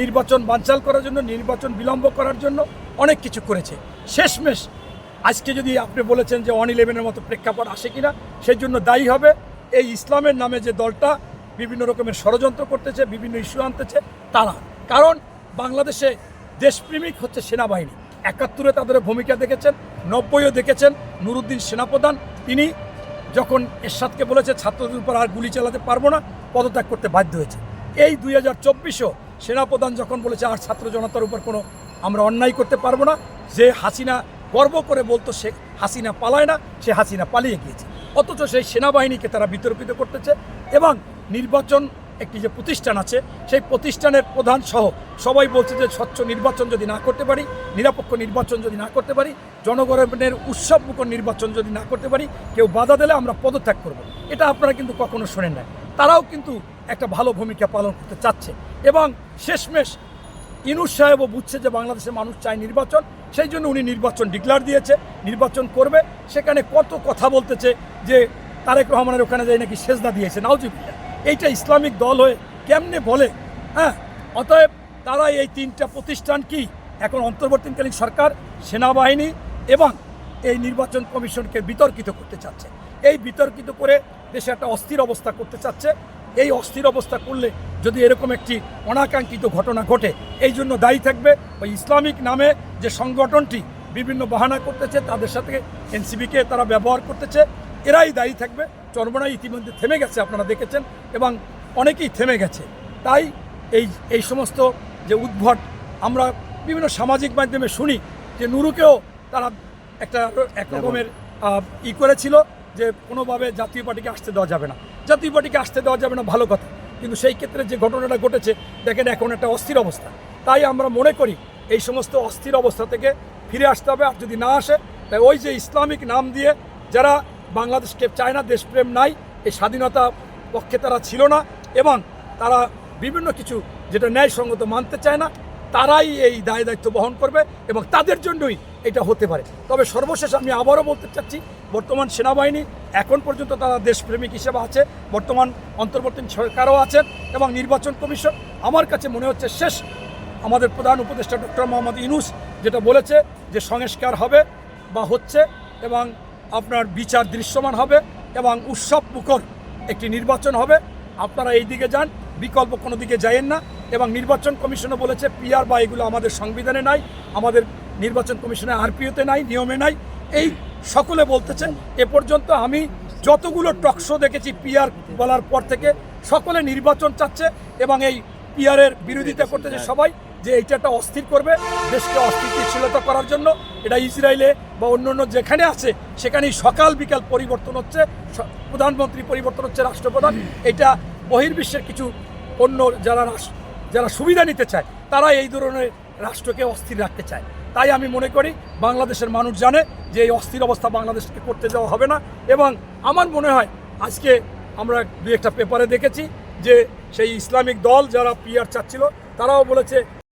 নির্বাচন বানচাল করার জন্য, নির্বাচন বিলম্ব করার জন্য অনেক কিছু করেছে। শেষমেশ, আজকে যদি আপনি বলেছেন যে ওয়ান ইলেভেনের মতো প্রেক্ষাপট আসে কিনা, সেই জন্য দায়ী হবে। এই ইসলামের নামে যে দলটা বিভিন্ন রকমের ষড়যন্ত্র করতেছে, বিভিন্ন ইস্যু আনতেছে, তারা। কারণ বাংলাদেশে দেশপ্রেমিক হচ্ছে সেনাবাহিনী। একাত্তরে তাদের ভূমিকা দেখেছেন, নব্বইও দেখেছেন নুরুদ্দিন সেনাপ্রধান। তিনি যখন এরশাদকে বলেছে, ছাত্রদের উপর আর গুলি চালাতে পারব না, পদত্যাগ করতে বাধ্য হয়েছে। এই দুই হাজার চব্বিশও সেনাপ্রধান যখন বলেছে, আর ছাত্র জনতার উপর কোনো আমরা অন্যায় করতে পারব না। যে হাসিনা গর্ব করে বলতো, সে হাসিনা পালায় না, সে হাসিনা পালিয়ে গিয়েছে। অথচ সেই সেনাবাহিনীকে তারা বিতর্কিত করতেছে এবং নির্বাচন একটি যে প্রতিষ্ঠান আছে, সেই প্রতিষ্ঠানের প্রধান সহ সবাই বলছে যে, স্বচ্ছ নির্বাচন যদি না করতে পারি, নিরপেক্ষ নির্বাচন যদি না করতে পারি, জনগণের উৎসবমুখর নির্বাচন যদি না করতে পারি, কেউ বাধা দিলে আমরা পদত্যাগ করব। এটা আপনারা কিন্তু কখনো শোনেন না তারাও কিন্তু একটা ভালো ভূমিকা পালন করতে চাচ্ছে। এবং শেষমেশ ইনুস সাহেবও বুঝছে যে বাংলাদেশের মানুষ চায় নির্বাচন, সেই জন্য উনি নির্বাচন ডিক্লার দিয়েছে, নির্বাচন করবে। সেখানে কত কথা বলতেছে যে তারেক রহমানের ওখানে যাই নাকি সেজদা দিয়েছে নাউজিবিল্লা এইটা ইসলামিক দল হয়ে কেমনে বলে হ্যাঁ? অতএব তারা এই তিনটা প্রতিষ্ঠান কি এখন অন্তর্বর্তীকালীন সরকার, সেনাবাহিনী এবং এই নির্বাচন কমিশনকে বিতর্কিত করতে চাচ্ছে। এই বিতর্কিত করে দেশে একটা অস্থির অবস্থা করতে চাচ্ছে। এই অস্থির অবস্থা করলে যদি এরকম একটি অনাকাঙ্ক্ষিত ঘটনা ঘটে এই জন্য দায়ী থাকবে ওই ইসলামিক নামে যে সংগঠনটি বিভিন্ন বাহানা করতেছে তাদের সাথে এনসিবিকে তারা ব্যবহার করতেছে এরাই দায়ী থাকবে। চরমনাই ইতিমধ্যে থেমে গেছে আপনারা দেখেছেন এবং অনেকেই থেমে গেছে। তাই এই এই সমস্ত যে উদ্ভট আমরা বিভিন্ন সামাজিক মাধ্যমে শুনি যে নুরুকেও তারা একটা এক রকমের আহ, ই করেছিল। যে কোনোভাবে জাতীয় পার্টিকে আসতে দেওয়া যাবে না। জাতীয় পার্টিকে আসতে দেওয়া যাবে না, ভালো কথা। কিন্তু সেই ক্ষেত্রে যে ঘটনাটা ঘটেছে, দেখেন এখন একটা অস্থির অবস্থা। তাই আমরা মনে করি এই সমস্ত অস্থির অবস্থা থেকে ফিরে আসতে হবে। আর যদি না আসে, তাই ওই যে ইসলামিক নাম দিয়ে যারা বাংলাদেশকে চায় না দেশপ্রেম নাই, এই স্বাধীনতা পক্ষে তারা ছিল না, এবং তারা বিভিন্ন কিছু যেটা ন্যায়সঙ্গত মানতে চায় না তারাই এই দায় দায়িত্ব বহন করবে এবং তাদের জন্যই এটা হতে পারে। তবে সর্বশেষ আমি আবারও বলতে চাচ্ছি, বর্তমান সেনাবাহিনী এখন পর্যন্ত তারা দেশপ্রেমিক হিসেবে আছে, বর্তমান অন্তর্বর্তী সরকারও আছেন এবং নির্বাচন কমিশন। আমার কাছে মনে হচ্ছে শেষ আমাদের প্রধান উপদেষ্টা ডক্টর মোহাম্মদ ইনুস যেটা বলেছে যে সংস্কার হবে বা হচ্ছে এবং আপনার বিচার দৃশ্যমান হবে এবং উৎসব মুখর একটি নির্বাচন হবে। আপনারা এই দিকে যান, বিকল্প কোনো দিকে যায়েন না। এবং নির্বাচন কমিশনও বলেছে, পিআর বা এগুলো আমাদের সংবিধানে নাই, আমাদের নির্বাচন কমিশনে আরপিওতে নাই, নিয়মে নাই। এই সকলে বলতেছেন, এ পর্যন্ত আমি যতগুলো টকশো দেখেছি পিআর বলার পর থেকে, সকলে নির্বাচন চাচ্ছে এবং এই পিআরের বিরোধিতা করতেছে সবাই, যে এইটা একটা অস্থির করবে, দেশকে অস্থিতিশীলতা করার জন্য। এটা ইসরায়েলে বা অন্য অন্য যেখানে আছে, সেখানেই সকাল বিকাল পরিবর্তন হচ্ছে প্রধানমন্ত্রী পরিবর্তন হচ্ছে রাষ্ট্রপ্রধান। এটা বহির্বিশ্বের কিছু অন্য যারা রাস- যারা সুবিধা নিতে চায়, তারা এই ধরনের রাষ্ট্রকে অস্থির রাখতে চায়। তাই আমি মনে করি বাংলাদেশের মানুষ জানে যে এই অস্থির অবস্থা বাংলাদেশকে করতে যাওয়া হবে না এবং আমার মনে হয় আজকে আমরা দু একটা পেপারে দেখেছি যে সেই ইসলামিক দল যারা পিয়ার চাচ্ছিল, তারাও বলেছে